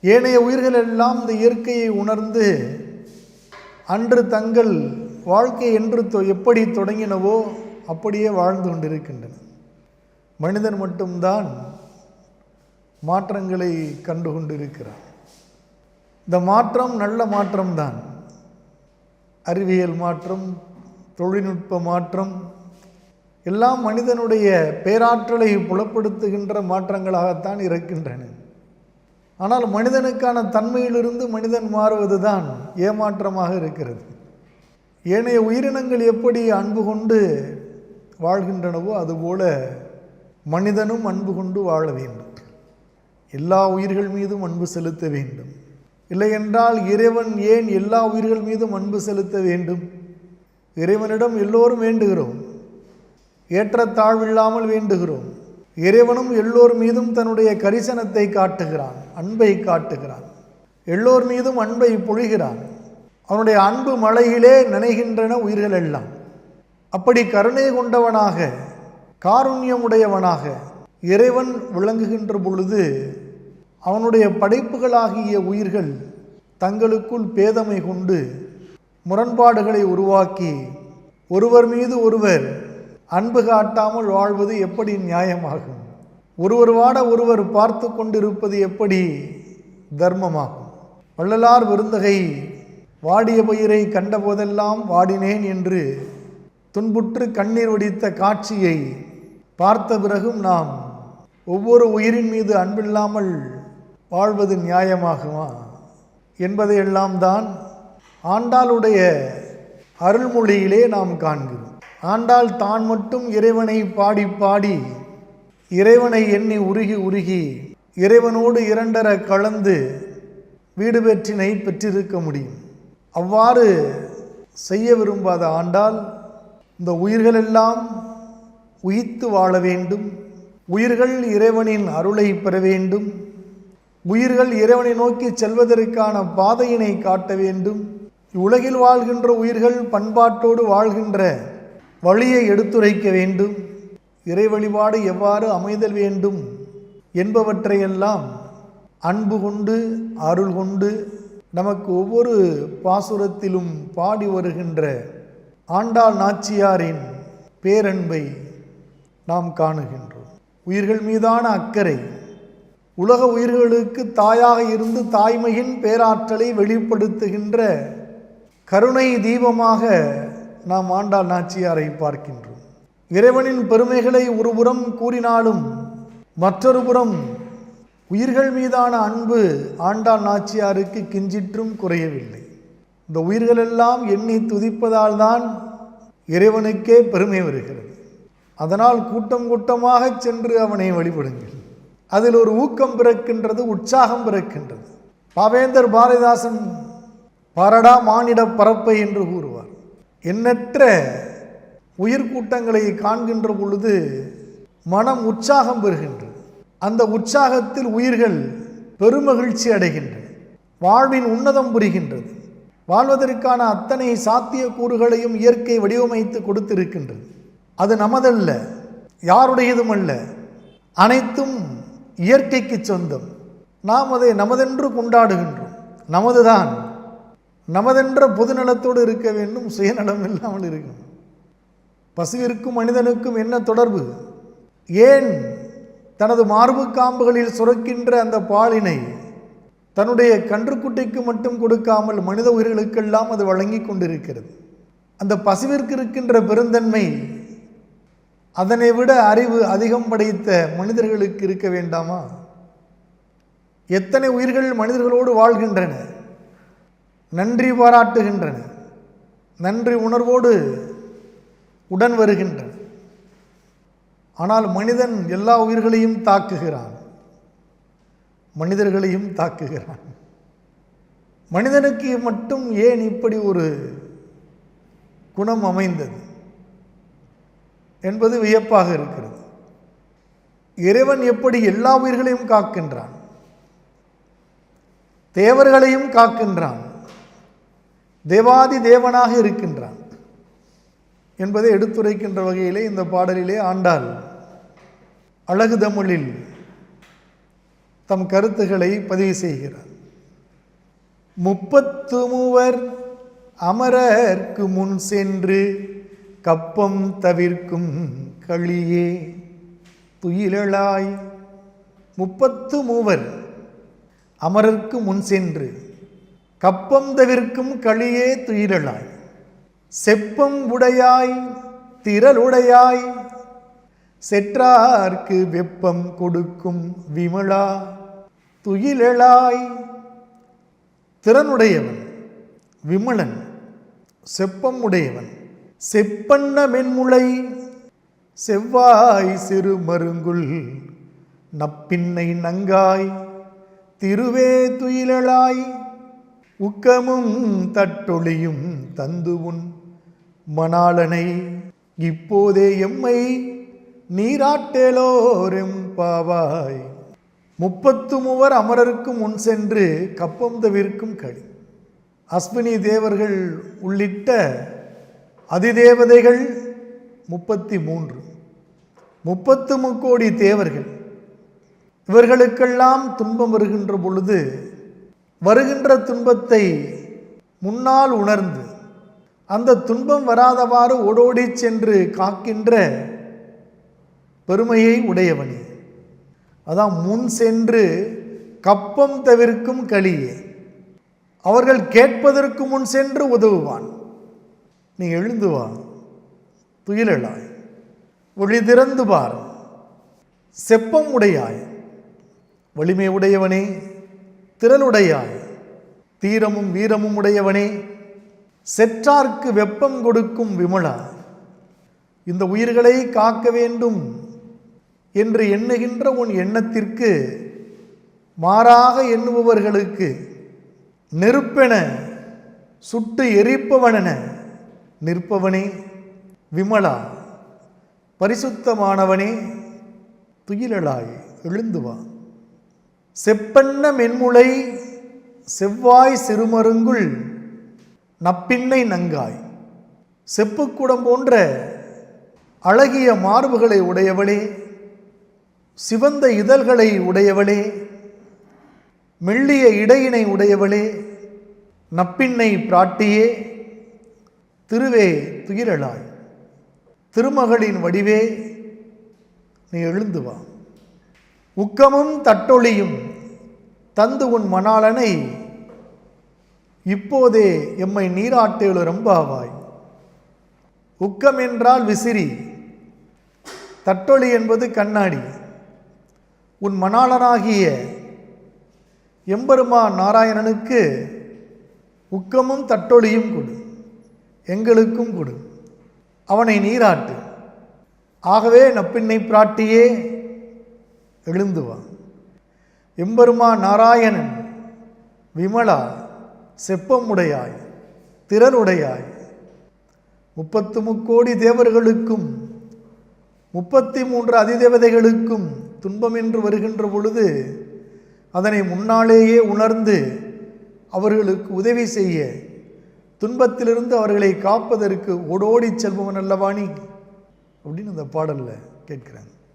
ஏனைய உயிர்கள் எல்லாம் இந்த இயற்கையை உணர்ந்து அன்று தங்கள் வாழ்க்கை என்று தொ- எப்படி தொடங்கினவோ அப்படியே வாழ்ந்து கொண்டிருக்கின்றன. மனிதன் மட்டும்தான் மாற்றங்களை கண்டு கொண்டிருக்கிறான். இந்த மாற்றம் நல்ல மாற்றம்தான் அறிவியல் மாற்றம் தொழில்நுட்ப மாற்றம் எல்லாம் மனிதனுடைய பேராற்றலை புலப்படுத்துகின்ற மாற்றங்களாகத்தான் இருக்கின்றன. ஆனால் மனிதனுக்கான தன்மையிலிருந்து மனிதன் மாறுவதுதான் ஏமாற்றமாக இருக்கிறது. ஏனைய உயிரினங்கள் எப்படி அன்பு கொண்டு வாழ்கின்றனவோ அதுபோல மனிதனும் அன்பு கொண்டு வாழ வேண்டும். எல்லா உயிர்கள் மீதும் அன்பு செலுத்த வேண்டும். இல்லையென்றால் இறைவன் ஏன் எல்லா உயிர்கள் மீதும் அன்பு செலுத்த வேண்டும்? இறைவனிடம் எல்லோரும் வேண்டுகிறோம். ஏற்றத்தாழ்வில்லாமல் வேண்டுகிறோம். இறைவனும் எல்லோர் மீதும் தன்னுடைய கரிசனத்தை காட்டுகிறான் அன்பை காட்டுகிறான். எல்லோர் மீதும் அன்பை பொழிகிறான். அவனுடைய அன்பு மலையிலே நனைகின்றன உயிர்கள் எல்லாம் அப்படி கருணை கொண்டவனாக காருண்யமுடையவனாக இறைவன் விளங்குகின்ற பொழுது அவனுடைய படைப்புகளாகிய உயிர்கள் தங்களுக்குள் பேதமை கொண்டு முரண்பாடுகளை உருவாக்கி ஒருவர் மீது ஒருவர் அன்பு காட்டாமல் வாழ்வது எப்படி நியாயமாகும்? ஒருவர் வாட ஒருவர் பார்த்து கொண்டிருப்பது எப்படி தர்மமாகும்? வள்ளலார் விருந்தகை வாடிய பயிரை கண்டபோதெல்லாம் வாடினேன் என்று துன்புற்று கண்ணீர் வடித்த காட்சியை பார்த்த பிறகும் நாம் ஒவ்வொரு உயிரின் மீது அன்பில்லாமல் வாழ்வது நியாயமாகுமா என்பதையெல்லாம் தான் ஆண்டாளுடைய அருள்மொழியிலே நாம் காண்கிறோம். ஆண்டாள் தான் மட்டும் இறைவனை பாடி பாடி இறைவனை எண்ணி உருகி உருகி இறைவனோடு இரண்டர கலந்து வீடு பெற்றினை பெற்றிருக்க முடியும். அவ்வாறு செய்ய விரும்பாத ஆண்டால் இந்த உயிர்களெல்லாம் உயித்து வாழ வேண்டும். உயிர்கள் இறைவனின் அருளை பெற வேண்டும். உயிர்கள் இறைவனை நோக்கி செல்வதற்கான பாதையினை காட்ட வேண்டும். உலகில் வாழ்கின்ற உயிர்கள் பண்பாட்டோடு வாழ்கின்ற வழியை எடுத்துரைக்க வேண்டும். இறை வழிபாடு எவ்வாறு அமைதல் வேண்டும் என்பவற்றையெல்லாம் அன்பு கொண்டு அருள் கொண்டு நமக்கு ஒவ்வொரு பாசுரத்திலும் பாடி வருகின்ற ஆண்டாள் நாச்சியாரின் பேரன்பை நாம் காணுகின்றோம். உயிர்கள் மீதான அக்கறை உலக உயிர்களுக்கு தாயாக இருந்து தாய்மையின் பேராற்றலை வெளிப்படுத்துகின்ற கருணை தீபமாக நாம் ஆண்டாள் நாச்சியாரை பார்க்கின்றோம். இறைவனின் பெருமைகளை ஒருபுறம் கூறினாலும் மற்றொரு புறம் உயிர்கள் மீதான அன்பு ஆண்டாள் நாச்சியாருக்கு கிஞ்சிற்றும் குறையவில்லை. இந்த உயிர்களெல்லாம் எண்ணி துதிப்பதால் தான் இறைவனுக்கே பெருமை வருகிறது. அதனால் கூட்டம் கூட்டமாக சென்று அவனை வழிபடுங்கள். அதில் ஒரு ஊக்கம் பிறக்கின்றது உற்சாகம் பிறக்கின்றது. பாவேந்தர் பாரதிதாசன் பாரடா மானிட பரப்பை என்று கூறுவார். எண்ணற்ற உயிர்கூட்டங்களை காண்கின்ற பொழுது மனம் உற்சாகம் பெறுகின்றது. அந்த உற்சாகத்தில் உயிர்கள் பெருமகிழ்ச்சி அடைகின்றன. வாழ்வின் உன்னதம் புரிகின்றது. வாழ்வதற்கான அத்தனை சாத்திய கூறுகளையும் இயற்கை வடிவமைத்து கொடுத்திருக்கின்றது. அது நமதல்ல யாருடையதும் அல்ல அனைத்தும் இயற்கைக்கு சொந்தம். நாம் அதை நமதென்று கொண்டாடுகின்றோம். நமதுதான். நமதென்ற பொதுநலத்தோடு இருக்க வேண்டும் சுயநலம் இல்லாமல் இருக்கணும். பசுவிற்கும் மனிதனுக்கும் என்ன தொடர்பு? ஏன் தனது மார்பு காம்புகளில் சுரக்கின்ற அந்த பாலினை தன்னுடைய கன்றுக்குட்டிக்கு மட்டும் கொடுக்காமல் மனித உயிர்களுக்கெல்லாம் அது வழங்கி கொண்டிருக்கிறது? அந்த பசுவிற்கு இருக்கின்ற பெருந்தன்மை அதனை விட அறிவு அதிகம் படைத்த மனிதர்களுக்கு இருக்க வேண்டாமா? எத்தனை உயிர்கள் மனிதர்களோடு வாழ்கின்றன? நன்றி பாராட்டுகின்றன. நன்றி உணர்வோடு உடன் வருகின்றன. ஆனால் மனிதன் எல்லா உயிர்களையும் தாக்குகிறான். மனிதர்களையும் தாக்குகிறான். மனிதனுக்கு மட்டும் ஏன் இப்படி ஒரு குணம் அமைந்தது? என்பது வியப்பாக இருக்கிறது. இறைவன் எப்படி எல்லா உயிர்களையும் காக்கின்றான்? தேவர்களையும் காக்கின்றான். தேவாதி தேவனாக இருக்கின்றான் என்பதை எடுத்துரைக்கின்ற வகையிலே இந்த பாடலிலே ஆண்டாள். அழகு தமிழில் தம் கருத்துக்களை பதிவு செய்கிறார். முப்பத்து மூவர் அமரர்க்கு முன் சென்று கப்பம் தவிர்க்கும் களியே துயிலளாய் முப்பத்து மூவர் அமரர்க்கு முன் சென்று கப்பம் தவிர்க்கும் களியே துயிலளாய் செப்பம் உடையாய் திரளுடையாய் செற்றார்க்கு வெப்பம் கொடுக்கும் விமலா துயிலெழாய் திறனுடையவன் விமலன் செப்பம் உடையவன் செப்பண்ண மென்முளை செவ்வாய் சிறு மருங்குள் நப்பின்னை நங்காய் திருவே துயிலளாய். உக்கமும் தட்டொழியும் தந்து உன் மணாளனை இப்போதே எம்மை நீராட்டேலோரெம் பாவாய். முப்பத்து மூவர் அமரருக்கு முன் சென்று கப்பம் தவிர்க்கும் களி அஸ்வினி தேவர்கள் உள்ளிட்ட அதிதேவதைகள் முப்பத்தி மூன்று. முப்பத்து முக்கோடி தேவர்கள். இவர்களுக்கெல்லாம் துன்பம் வருகின்ற பொழுது வருகின்ற துன்பத்தை முன்னால் உணர்ந்து அந்த துன்பம் வராதவாறு ஓடோடி சென்று காக்கின்ற பெருமையை உடையவனே. அதான் முன் சென்று கப்பம் தவிர்க்கும் களியே அவர்கள் கேட்பதற்கு முன் சென்று உதவுவான். நீ எழுந்து வா துயிலெழாய் ஒளி திறந்து பார் செப்பம் உடையாய். வலிமை உடையவனே. திரளுடையாய் தீரமும் வீரமும் உடையவனே செற்றார்க்கு வெப்பம் கொடுக்கும் விமலா இந்த உயிர்களை காக்க வேண்டும் என்று எண்ணுகின்ற உன் எண்ணத்திற்கு மாறாக எண்ணுபவர்களுக்கு நெருப்பென சுட்டு எரிப்பவனென நிற்பவனே விமலா பரிசுத்தமானவனே துயிலளாய் எழுந்து வா. செப்பண்ண மென்முளை செவ்வாய் சிறுமருங்குள் நப்பின்னை நங்காய். செப்புக்குடம் போன்ற அழகிய மார்புகளை உடையவளே சிவந்த இதழ்களை உடையவளே மெல்லிய இடையினை உடையவளே நப்பின்னை பிராட்டியே திருவே துயிலளாய் திருமகளின் வடிவே நீ எழுந்து வா. உக்கமும் தட்டொழியும் தந்து உன் மணாளனை. இப்போதே எம்மை நீராட்டுகளு ரொம்ப ஆவாய். உக்கம் என்றால் விசிறி தட்டொளி என்பது கண்ணாடி. உன் மணாளனாகிய எம்பெருமா நாராயணனுக்கு உக்கமும் தட்டொளியும் கொடு எங்களுக்கும் கொடு. அவனை நீராட்டு. ஆகவே நப்பின்னை பிராட்டியே எழுந்து வா. எம்பெருமா நாராயணன் விமலா செப்பமுடையாய் திறனுடையாய் முப்பத்து முக்கோடி தேவர்களுக்கும் முப்பத்தி மூன்று அதிதேவதைகளுக்கும் துன்பம் என்று வருகின்ற பொழுது அதனை முன்னாலேயே உணர்ந்து அவர்களுக்கு உதவி செய்ய துன்பத்திலிருந்து அவர்களை காப்பதற்கு ஓடோடி செல்பவன் அல்லவாணி? அப்படின்னு அந்த பாடலில் கேட்கிறாங்க.